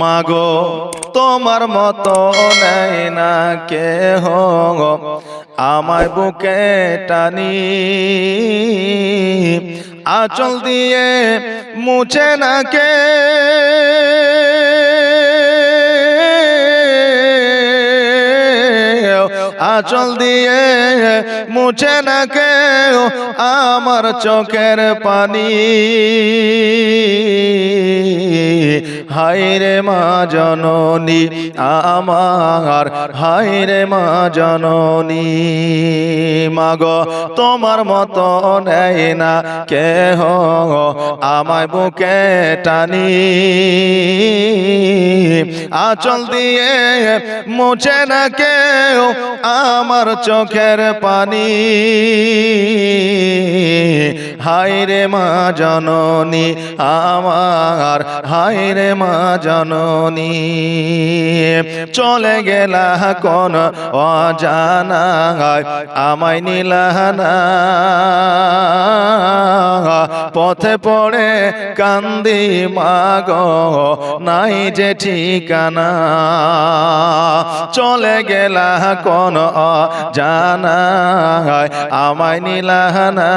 মাগো, তোমার মতো নেই না কেহ আমায় বুকে টানি, আচল দিয়ে মুছে না কে। আচল দিয়ে মুছে না কেউ আমার চোখের পানি। হাইরে মা জননী, আমার হাইরে মা জননী। মাগ, তোমার মতো নেয় না কেহ আমায় বুকে টানি। আচল দিয়ে মুছে না কেউ আমার চোখের পানি। হাইরে মা জননী, আমার হাইরে মা জননী। চলে গেলা কোন অজানা আমায় নিলাহানা পথে পড়ে কান্দি মাগ নাই যে ঠিকানা। চলে গেলা কোন জানা আমায় নিলাহানা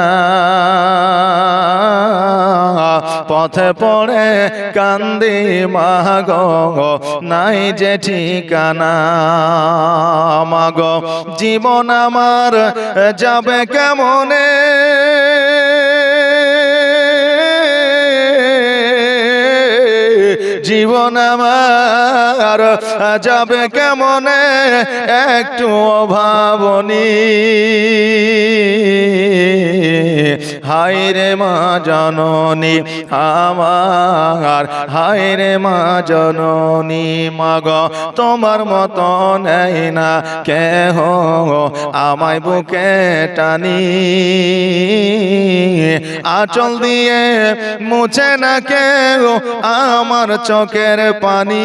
পথে পড়ে কান্দি, মাগ, নাই যে ঠিকানা। মাগ, জীবন আমার যাবে কেমনে? জীবন আমার যাবে কেমনে? একটু অভাবনী হাইরে মা জননী, আমার হাইরে মা জননী, মাগ, তোমার মত নেই না কেহ আমায় বুকে টানি। আচল দিয়ে মুছে না কেউ আমার চোখের পানি।